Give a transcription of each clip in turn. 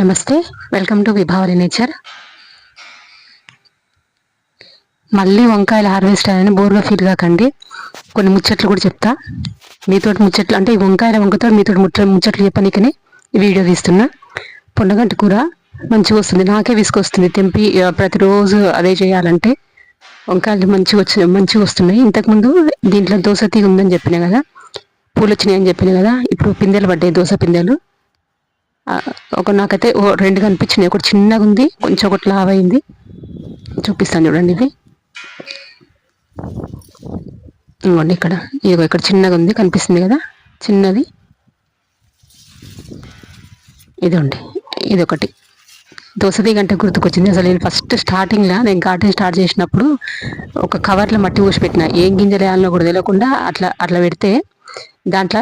నమస్తే. Welcome to Vibhavari nature మళ్ళీ వంకాయల హార్వెస్ట్ అని బోర్గా ఫీల్ కాకండి కొన్ని ముచ్చట్లు కూడా చెప్తా. మీతో ముచ్చట్లు అంటే ఈ వంకాయల వంకతో మీతో ముచ్చ ముచ్చట్లు చెప్పనికని వీడియో తీస్తున్నా. పొండగంటి కూర మంచిగా వస్తుంది. నాకే విసుకొస్తుంది తెంపి ప్రతిరోజు అదే చేయాలంటే వంకాయలు మంచిగా వచ్చి మంచిగా వస్తున్నాయి. ఇంతకుముందు దీంట్లో దోశ తీగ ఉందని చెప్పిన కదా పూలు వచ్చినాయని చెప్పినా కదా ఇప్పుడు పిందెలు పడ్డాయి దోశ పిందెలు. ఒక నాకైతే ఓ రెండు కనిపించినాయి. ఒకటి చిన్నగా ఉంది కొంచెం ఒకటి లావ్ అయింది. చూపిస్తాను చూడండి ఇది. ఇవ్వండి ఇక్కడ. ఇగో ఇక్కడ చిన్నగా ఉంది కనిపిస్తుంది కదా? చిన్నది. ఇదండి ఇది ఒకటి దోసది గంట గుర్తుకొచ్చింది. అసలు నేను ఫస్ట్ స్టార్టింగ్లో నేను గార్డెన్ స్టార్ట్ చేసినప్పుడు ఒక కవర్లో మట్టి పోసి పెట్టిన. ఏం గింజలు వేయాలనో కూడా తెలియకుండా అట్లా అట్లా పెడితే దాంట్లో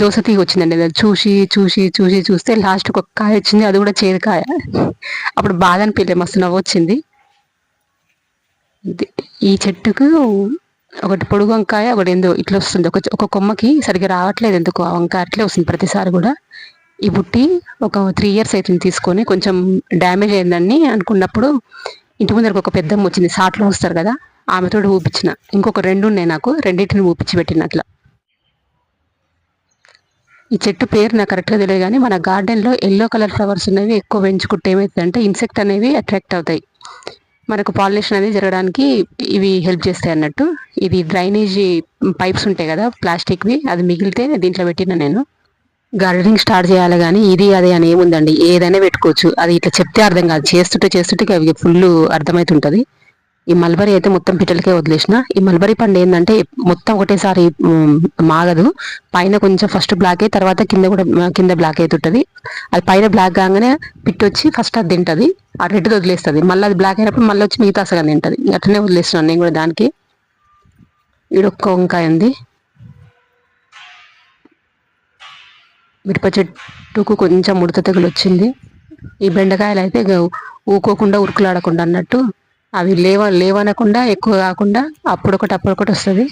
దోశ తీగ వచ్చిందండి. చూసి చూసి చూసి చూస్తే లాస్ట్ ఒక కాయ వచ్చింది. అది కూడా చేదు కాయ. అప్పుడు బాధ అనిపించలే మస్తు నవ్వు వచ్చింది. ఈ చెట్టుకు ఒకటి పొడుగు వంకాయ ఒకటి ఏందో ఇట్లా వస్తుంది. ఒక ఒక కొమ్మకి సరిగ్గా రావట్లేదు ఎందుకు? ఆ వంకాయ అట్లే వస్తుంది ప్రతిసారి కూడా. ఈ బుట్టి ఒక త్రీ ఇయర్స్ అవుతుంది తీసుకొని కొంచెం డ్యామేజ్ అయిందని అనుకున్నప్పుడు ఇంటి ముందరకు ఒక పెద్దమ్మ వచ్చింది. సాట్లో వస్తారు కదా ఆమెతో ఊపించిన. ఇంకొక రెండు ఉన్నాయి నాకు. రెండింటిని ఊపించి పెట్టిన అట్లా. ఈ చెట్టు పేరు నాకు కరెక్ట్గా తెలియదు కానీ మన గార్డెన్లో ఎల్లో కలర్ ఫ్లవర్స్ ఉన్నవి ఎక్కువ పెంచుకుంటే ఏమవుతుందంటే ఇన్సెక్ట్ అనేవి అట్రాక్ట్ అవుతాయి. మనకు పాలినేషన్ అనేది జరగడానికి ఇవి హెల్ప్ చేస్తాయి అన్నట్టు. ఇది డ్రైనేజీ పైప్స్ ఉంటాయి కదా ప్లాస్టిక్వి అది మిగిలితే దీంట్లో పెట్టిన నేను. గార్డెనింగ్ స్టార్ట్ చేయాలి కానీ ఇది అది అని ఏముందండి? ఏదైనా పెట్టుకోవచ్చు. అది ఇట్లా చెప్తే అర్థం కాదు. చేస్తుంటే చేస్తుంటే అవి ఫుల్ అర్థమవుతుంటుంది ఈ మల్బరీ అయితే మొత్తం పిట్టలకే వదిలేసిన. ఈ మల్బరీ పండు ఏంటంటే మొత్తం ఒకటేసారి మాగదు. పైన కొంచెం ఫస్ట్ బ్లాక్ అయ్యి తర్వాత కింద కూడా కింద బ్లాక్ అవుతుంటది అది పైన బ్లాక్ కాగానే పిట్టు వచ్చి ఫస్ట్ అది తింటది. ఆ రెడ్ వదిలేస్తుంది. మళ్ళీ అది బ్లాక్ అయినప్పుడు మళ్ళీ వచ్చి మిగతా సగం తింటది. అట్లనే వదిలేస్తున్నాను నేను కూడా దానికి. ఇడొక్క వంకాయ ఉంది. మిరప చెట్టుకు కొంచెం ముడత తెగులు వచ్చింది ఈ బెండకాయలు అయితే ఊకోకుండా ఉరుకులాడకుండా అన్నట్టు అవి లేవ లేవనకుండా ఎక్కువ కాకుండా అప్పుడొకటి అప్పుడొకటి వస్తుంది.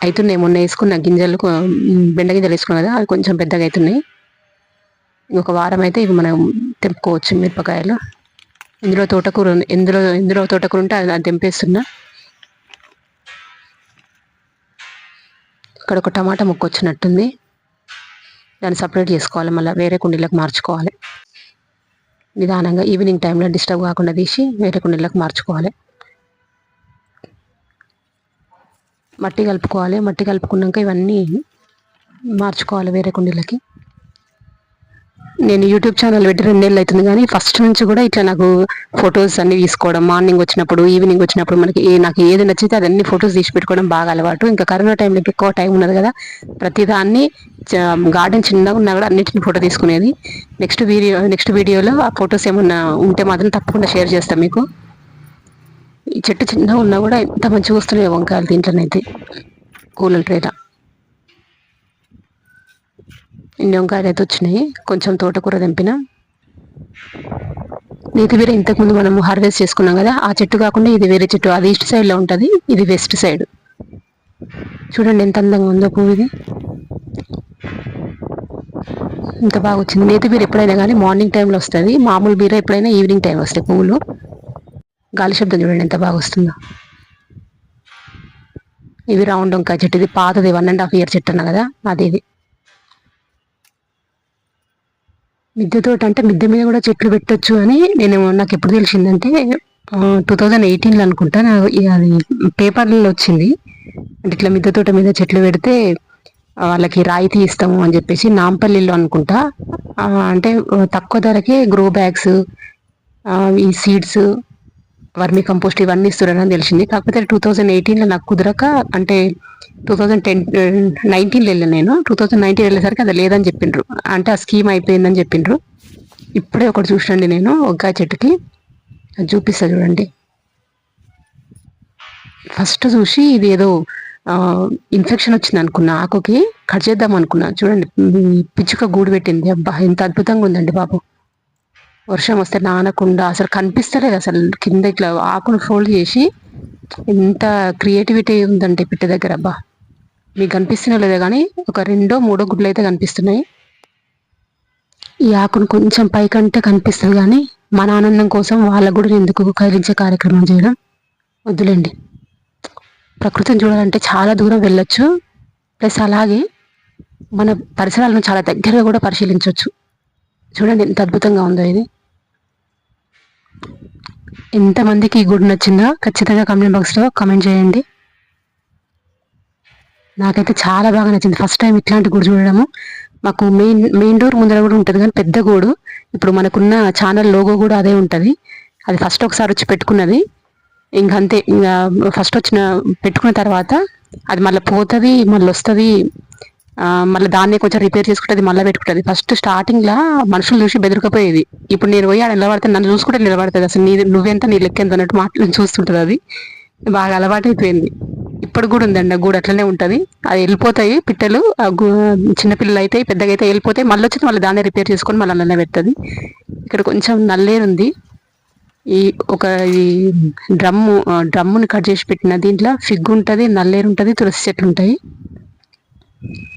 అవుతున్నాయి మొన్న వేసుకున్న గింజలు బెండ గింజలు వేసుకున్నా కదా అవి కొంచెం పెద్దగా అవుతున్నాయి ఇంకొక వారం అయితే ఇవి మనం తెంపుకోవచ్చు మిరపకాయలు. ఇందులో తోటకూర ఎందులో ఇందులో ఇందులో తోటకూర ఉంటే అది అది తెంపేస్తున్నా. ఇక్కడ ఒక టమాటా ముక్క వచ్చినట్టుంది. దాన్ని సపరేట్ చేసుకోవాలి. మళ్ళీ వేరే కుండీలకు మార్చుకోవాలి. నిదానంగా ఈవినింగ్ టైంలో డిస్టర్బ్ కాకుండా తీసి వేరే కుండీలకు మార్చుకోవాలి. మట్టి కలుపుకోవాలి. మట్టి కలుపుకున్నాక ఇవన్నీ మార్చుకోవాలి వేరే కుండీలకి. నేను యూట్యూబ్ ఛానల్ పెట్టి రెండేళ్ళు అవుతుంది కానీ ఫస్ట్ నుంచి కూడా ఇట్లా నాకు ఫొటోస్ అన్ని తీసుకోవడం మార్నింగ్ వచ్చినప్పుడు ఈవినింగ్ వచ్చినప్పుడు మనకి ఏ నాకు ఏది నచ్చితే అదన్నీ ఫొటోస్ తీసి పెట్టుకోవడం బాగా అలవాటు. ఇంకా కరోనా టైంలో ఎక్కువ టైం ఉన్నది కదా ప్రతిదాన్ని గార్డెన్ చిన్నగా ఉన్నా కూడా అన్నిటిని ఫోటో తీసుకునేది. నెక్స్ట్ వీడియో నెక్స్ట్ వీడియోలో ఆ ఫొటోస్ ఏమన్నా ఉంటే మాత్రం తప్పకుండా షేర్ చేస్తాం మీకు. ఈ చెట్టు చిన్నగా ఉన్నా కూడా ఎంత మంచిగా వస్తున్నాయి వంకాయలు దీంట్లోనైతే. కూలల ట్రేలా ఇన్ని వంకాయలు అయితే వచ్చినాయి. కొంచెం తోటకూర తెంపిన. ఇది వేరే ఇంతకుముందు మనం హార్వెస్ట్ చేసుకున్నాం కదా ఆ చెట్టు కాకుండా ఇది వేరే చెట్టు అది ఈస్ట్ సైడ్లో ఉంటుంది ఇది వెస్ట్ సైడ్. చూడండి ఎంత అందంగా ఉందో పువ్వు ఇది. ఇంత బాగా వచ్చింది. నేతి బీర ఎప్పుడైనా కానీ మార్నింగ్ టైంలో వస్తుంది. మామూలు బీర ఎప్పుడైనా ఈవినింగ్ టైం వస్తాయి పువ్వులు. గాలి శబ్దం చూడండి ఎంత బాగా వస్తుందో. ఇవి రౌండ్ వంకాయ చెట్టు ఇది పాతది వన్ అండ్ హాఫ్ ఇయర్ చెట్టు అన్న కదా అది ఇది మిద్దె తోట అంటే మిద్దె మీద కూడా చెట్లు పెట్టచ్చు అని నేను నాకు ఎప్పుడు తెలిసిందంటే టూ థౌజండ్ ఎయిటీన్లో అనుకుంటా నాకు అది పేపర్లలో వచ్చింది. అంటే ఇట్లా మిద్దె తోట మీద చెట్లు పెడితే వాళ్ళకి రాయితీ ఇస్తాము అని చెప్పేసి నాంపల్లిలో అనుకుంటా. అంటే తక్కువ ధరకే గ్రో బ్యాగ్స్ ఈ సీడ్స్ వర్మి కంపోస్ట్ ఇవన్నీ ఇస్తున్నారని తెలిసింది. కాకపోతే టూ థౌజండ్ ఎయిటీన్లో నాకు కుదరక అంటే టూ థౌజండ్ టెన్ నైన్టీన్లో వెళ్ళాను నేను. టూ థౌజండ్ నైన్టీన్ వెళ్ళేసరికి అది లేదని చెప్పిండ్రు. అంటే ఆ స్కీమ్ అయిపోయిందని చెప్పిండ్రు. ఇప్పుడే ఒకటి చూసండి నేను ఒగ్గా చెట్టుకి. అది చూపిస్తా చూడండి. ఫస్ట్ చూసి ఇది ఏదో ఇన్ఫెక్షన్ వచ్చింది అనుకున్నా ఆకుకి కట్ చేద్దాం అనుకున్నా. చూడండి పిచ్చుక గూడు పెట్టింది. అబ్బా ఎంత అద్భుతంగా ఉందండి బాబు. వర్షం వస్తే నానకుండా అసలు కనిపిస్తలేదు అసలు కింద ఇట్లా ఆకును ఫోల్డ్ చేసి ఎంత క్రియేటివిటీ ఉందంటే పిట్ట దగ్గర అబ్బా. మీకు కనిపిస్తున్నా లేదా కానీ ఒక రెండో మూడో గుడ్లు అయితే కనిపిస్తున్నాయి. ఈ ఆకును కొంచెం పైకంటే కనిపిస్తుంది కానీ మన ఆనందం కోసం వాళ్ళ కూడా ఎందుకు కదిలించే కార్యక్రమం చేయడం వద్దులేండి. ప్రకృతిని చూడాలంటే చాలా దూరం వెళ్ళొచ్చు. ప్లస్ అలాగే మన పరిసరాలను చాలా దగ్గరగా కూడా పరిశీలించవచ్చు చూడండి ఎంత అద్భుతంగా ఉందో ఇది. ఎంతమందికి ఈ గుడి నచ్చిందో? ఖచ్చితంగా కమెంట్ బాక్స్లో కమెంట్ చేయండి. నాకైతే చాలా బాగా నచ్చింది. ఫస్ట్ టైం ఇట్లాంటి గుడి చూడడము. మాకు మెయిన్ మెయిన్ డోర్ ముందర కూడా ఉంటుంది కానీ పెద్ద గూడు. ఇప్పుడు మనకున్న ఛానల్ లోగో కూడా అదే ఉంటుంది. అది ఫస్ట్ ఒకసారి వచ్చి పెట్టుకున్నది. ఇంకంతే. ఇంకా ఫస్ట్ వచ్చిన పెట్టుకున్న తర్వాత అది మళ్ళీ పోతుంది మళ్ళీ వస్తుంది. మళ్ళీ దాన్ని కొంచెం రిపేర్ చేసుకుంటుంది మళ్ళీ పెట్టుకుంటుంది. ఫస్ట్ స్టార్టింగ్లో మనుషులు చూసి బెదిరికపోయేది. ఇప్పుడు నేను పోయి ఆడ నిలబడితే నన్ను చూసుకుంటే నిలబడుతుంది. అసలు నీ నువ్వెంత నీ లెక్క ఎంత అన్నట్టు మాటలు చూస్తుంటుంది అది. బాగా అలవాటు అయిపోయింది ఇప్పుడు కూడా ఉందండి. ఆ గూడు అట్లనే ఉంటుంది. అది వెళ్ళిపోతాయి పిట్టలు. ఆ చిన్నపిల్లలు అయితే పెద్దగా అయితే వెళ్ళిపోతాయి. మళ్ళీ వచ్చి మళ్ళీ దాన్ని రిపేర్ చేసుకొని మళ్ళీ అలానే పెడుతుంది. ఇక్కడ కొంచెం నల్లేరు ఉంది. ఈ ఒక ఈ డ్రమ్ము డ్రమ్ముని కట్ చేసి పెట్టిన దీంట్లో ఫిగ్ ఉంటుంది నల్లేరు ఉంటుంది తులసి చెట్లు ఉంటాయి.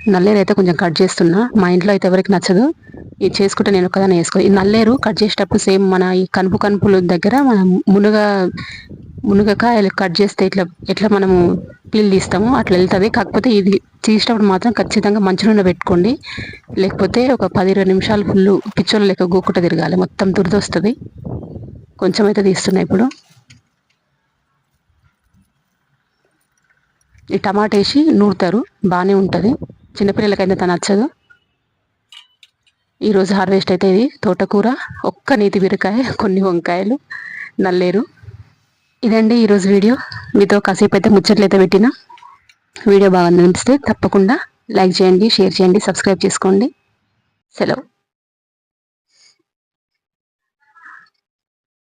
నల్లేరు అయితే కొంచెం కట్ చేస్తున్నా. మా ఇంట్లో అయితే ఎవరికి నచ్చదు. ఇది చేసుకుంటే నేను ఒకదాన్ని వేసుకో ఈ నల్లేరు కట్ చేసేటప్పుడు సేమ్ మన ఈ కనుపు కనుపుల దగ్గర మనం మునగ మునగకాయలు కట్ చేస్తే ఇట్లా ఎట్లా మనము పీల్ తీస్తాము అట్లా వెళ్తుంది. కాకపోతే ఇది తీసేటప్పుడు మాత్రం ఖచ్చితంగా మంచి నూనె పెట్టుకోండి. లేకపోతే ఒక పది ఇరవై నిమిషాలు ఫుల్ పిచ్చోళ్ళు లెక్క గోకుట తిరగాలి. మొత్తం దురదొస్తుంది. కొంచెం అయితే తీస్తున్నా ఇప్పుడు. ఈ టమాటా వేసి నూరుతారు. బాగానే ఉంటుంది. చిన్నపిల్లలకైతే తను నచ్చదు. ఈరోజు హార్వెస్ట్ అయితే ఇది తోటకూర ఒక్క నీతి బీరకాయ కొన్ని వంకాయలు నల్లేరు. ఇదండి ఈరోజు వీడియో. మీతో కాసేపు అయితే ముచ్చట్లయితే పెట్టిన. వీడియో బాగా అనిపిస్తే తప్పకుండా లైక్ చేయండి షేర్ చేయండి సబ్స్క్రైబ్ చేసుకోండి. సెలవు.